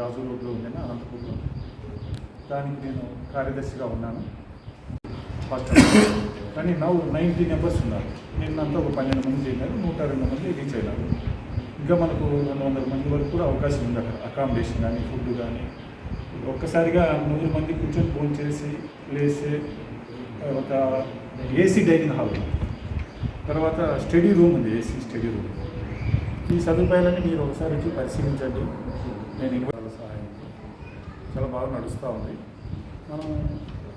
రాజు రోడ్లో ఉండేనా అనంతపూర్లో. దానికి నేను కార్యదర్శిగా ఉన్నాను. ఫస్ట్ కానీ నవ్వు నైంటీ మెంబర్స్ ఉన్నారు. నిన్నంతా ఒక పన్నెండు మంది చేరినారు నూట రెండు మంది రీచ్ అయినారు. ఇంకా మనకు రెండు వందల మంది వరకు కూడా అవకాశం ఉంది అక్కడ. అకామిడేషన్ కానీ ఫుడ్ కానీ ఒక్కసారిగా నూరు మంది కూర్చొని ఫోన్ చేసి లేసి ఒక ఏసీ డైనింగ్ హాల్. తర్వాత స్టడీ రూమ్ ఉంది ఏసీ స్టడీ రూమ్. ఈ సదుపాయాలని మీరు ఒకసారి వచ్చి పరిశీలించండి. నేను చాలా బాగా నడుస్తూ ఉంది. మనం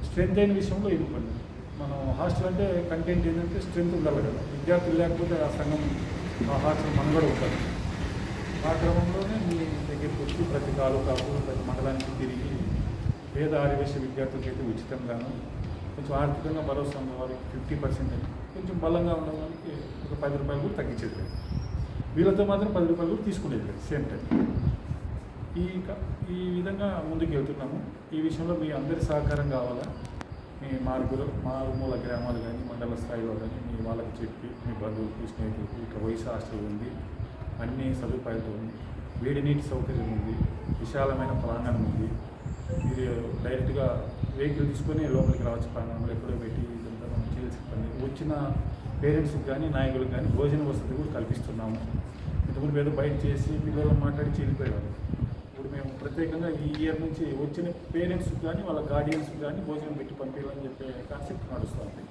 స్ట్రెంత్ అయిన విషయంలో ఇవ్వండి మనం హాస్టల్ అంటే కంటెంట్ ఏంటంటే స్ట్రెంత్ ఉండాలి కదా. విద్యార్థులు లేకపోతే ఆ సంఘం ఆ హాస్టల్ మనగడ ఉంటుంది ఆ క్రమంలోనే మీ దగ్గరికి వచ్చి ప్రతి తాలూకాకు ప్రతి మండలానికి తిరిగి పేద ఆదివేశ విద్యార్థులకి అయితే ఉచితంగాను కొంచెం ఆర్థికంగా భరోసా ఉన్న వారికి ఫిఫ్టీ పర్సెంట్ కొంచెం బలంగా ఉన్న వారికి ఒక పది రూపాయలు కూడా తగ్గించేది లేదు. వీళ్ళతో మాత్రం పది రూపాయలు కూడా తీసుకునేది లేదు సేమ్ టైం ఈ ఈ విధంగా ముందుకు వెళ్తున్నాము ఈ విషయంలో మీ అందరి సహకారం కావాలా? మీ మార్గులు మారుమూల గ్రామాలు కానీ మండల స్థాయిలో కానీ మీ వాళ్ళకి చెప్పి మీ బంధువులకి స్నేహితులకి ఇక వయసు హాస్టల్ ఉంది అన్ని సదుపాయాలతో ఉంది వేడి నీటి సౌకర్యం ఉంది విశాలమైన ప్రాంగణం ఉంది. మీరు డైరెక్ట్గా వెహికల్ తీసుకొని లోపలికి రావచ్చు ప్రాంగణంలో ఎప్పుడో పెట్టి ఇదంతా మనం చేయాల్సిన పని. వచ్చిన పేరెంట్స్కి కానీ నాయకులకు కానీ భోజన వసతి కూడా కల్పిస్తున్నాము. ఇంతకుముందు ఏదో బయట చేసి పిల్లలు మాట్లాడి చీలిపోయేవారు ప్రత్యేకంగా ఈ ఇయర్ నుంచి వచ్చిన పేరెంట్స్ కానీ వాళ్ళ గార్డియన్స్ కానీ భోజనం పెట్టి పంపించాలని చెప్పే కాన్సెప్ట్ నడుస్తుంది.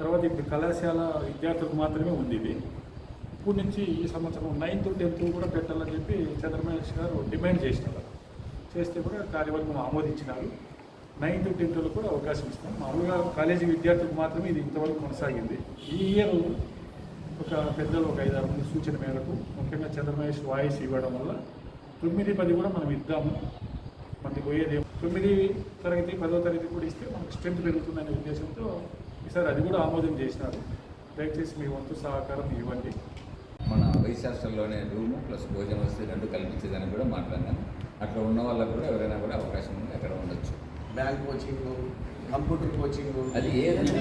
తర్వాత ఇప్పుడు కళాశాల విద్యార్థులకు మాత్రమే ఉంది ఇది. ఇప్పుడు నుంచి ఈ సంవత్సరం నైన్త్ టెన్త్ కూడా పెట్టాలని చెప్పి చంద్రమహేష్ గారు డిమాండ్ చేసినారు చేస్తే కూడా కార్యవర్గం ఆమోదించినారు. నైన్త్ టెన్త్లో కూడా అవకాశం ఇస్తాం మామూలుగా కాలేజీ విద్యార్థులకు మాత్రమే ఇది ఇంతవరకు కొనసాగింది. ఈ ఇయర్ ఒక పెద్దలు ఒక ఐదారు మంది సూచన మేరకు ముఖ్యంగా చంద్రమహేష్ వాయిస్ ఇవ్వడం వల్ల తొమ్మిది పది కూడా మనం ఇద్దాము. మనకి పోయేది తొమ్మిది తరగతి పదో తరగతి కూడా ఇస్తే మనకు స్ట్రెంత్ పెరుగుతుందనే ఉద్దేశంతో ఈసారి అది కూడా ఆమోదం చేసినారు. దయచేసి మీ వంతు సహకారం ఇవ్వండి. మన వైస్ హాస్టల్లోనే రూము ప్లస్ భోజనం వస్తే రెండు కల్పించేదని కూడా మాట్లాడినాను అట్లా ఉన్న వాళ్ళకు కూడా ఎవరైనా కూడా అవకాశం ఉంది అక్కడ ఉండొచ్చు. బ్యాంక్ కోచింగ్ కంప్యూటర్ కోచింగ్ అది ఏదైనా.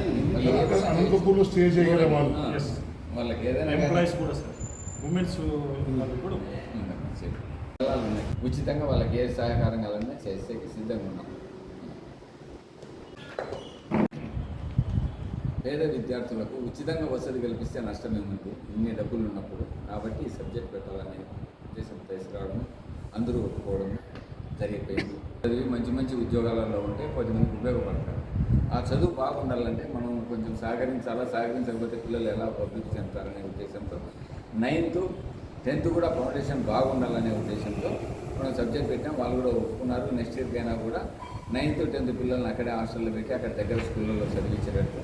వాళ్ళకి ఏదైనా ఎంప్లాయీస్ కూడా సార్ ఉమెన్స్ వాళ్ళు కూడా. ఉన్నాయి. ఉచితంగా వాళ్ళకి ఏ సహకారం కావాలన్నా చేస్తే సిద్ధంగా ఉన్నాం. పేద విద్యార్థులకు ఉచితంగా వసతి కల్పిస్తే నష్టం ఏముంది? ఇన్ని డబ్బులు ఉన్నప్పుడు. కాబట్టి ఈ సబ్జెక్ట్ పెట్టాలనే ఉద్దేశం తీసుకురావడం అందరూ ఒప్పుకోవడం జరిగిపోయింది. చదివి మంచి మంచి ఉద్యోగాలలో ఉంటే కొంతమంది ఉపయోగపడతారు. ఆ చదువు బాగుండాలంటే మనం కొంచెం సహకరించాలా? సహకరించకపోతే పిల్లలు ఎలా అభివృద్ధి చెందుతారనే ఉద్దేశంతో నైన్త్ టెన్త్ కూడా ఫౌండేషన్ బాగుండాలనే ఉద్దేశంతో మనం సబ్జెక్ట్ పెట్టాం. వాళ్ళు కూడా ఒప్పుకున్నారు. నెక్స్ట్ ఇయర్కి అయినా కూడా నైన్త్ టెన్త్ పిల్లల్ని అక్కడే హాస్టల్లో పెట్టి అక్కడ దగ్గర స్కూళ్ళల్లో చదివించేటట్టు.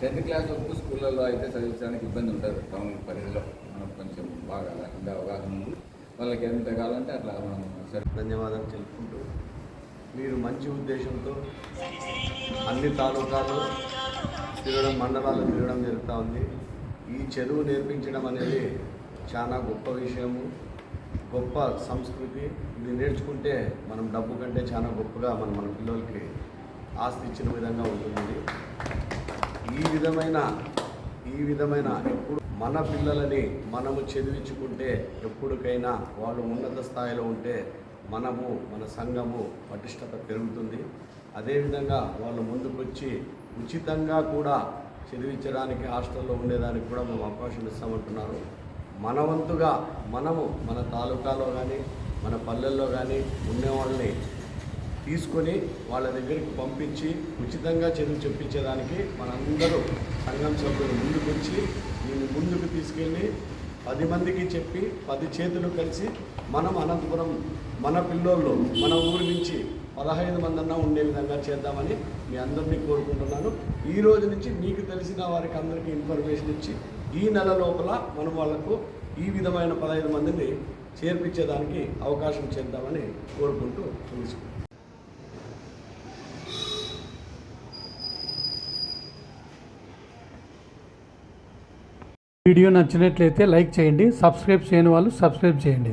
టెన్త్ క్లాస్ వరకు స్కూళ్ళల్లో అయితే చదివించడానికి ఇబ్బంది ఉంటుంది టౌన్ పరిధిలో మనకు కొంచెం బాగా ఇంకా అవగాహన ఉంది. వాళ్ళకి ఎంత కావాలంటే అట్లా మనం సరే ధన్యవాదాలు తెలుపుకుంటూ మీరు మంచి ఉద్దేశంతో అన్ని తాలూకాలు తిరగడం మండలాలు తిరగడం జరుగుతూ ఉంది. ఈ చదువు నేర్పించడం అనేది చాలా గొప్ప విషయము గొప్ప సంస్కృతి. ఇది నేర్చుకుంటే మనం డబ్బు కంటే చాలా గొప్పగా మనం మన పిల్లలకి ఆస్తి ఇచ్చిన విధంగా ఉంటుంది. ఈ విధమైన ఈ విధమైన ఎప్పుడు మన పిల్లలని మనము చదివించుకుంటే ఎప్పటికైనా వాళ్ళు ఉన్నత స్థాయిలో ఉంటే మనము మన సంఘము పటిష్టత పెరుగుతుంది. అదేవిధంగా వాళ్ళు ముందుకొచ్చి ఉచితంగా కూడా చదివించడానికి హాస్టల్లో ఉండేదానికి కూడా మేము అవకాశం ఇస్తామంటున్నారు. మన వంతుగా మనము మన తాలూకాలో కానీ మన పల్లెల్లో కానీ ఉండేవాళ్ళని తీసుకొని వాళ్ళ దగ్గరికి పంపించి ఉచితంగా చదువు చెప్పించేదానికి మనందరూ సంఘం సభ్యులు ముందుకొచ్చి దీన్ని ముందుకు తీసుకెళ్ళి పది మందికి చెప్పి పది చేతులు కలిసి మనం అనంతపురం మన పిల్లోళ్ళు మన ఊరి నుంచి పదహైదు మంది అన్నా ఉండే విధంగా చేద్దామని మీ అందరినీ కోరుకుంటున్నాను. ఈ రోజు నుంచి మీకు తెలిసిన వారికి అందరికీ ఇన్ఫర్మేషన్ ఇచ్చి ఈ నెల లోపల మనం వాళ్ళకు ఈ విధమైన పదహైదు మందిని చేర్పించేదానికి అవకాశం చేద్దామని కోరుకుంటూ తెలుసుకుంటాం వీడియో నచ్చినట్లయితే లైక్ చేయండి సబ్స్క్రైబ్ చేయని వాళ్ళు సబ్స్క్రైబ్ చేయండి.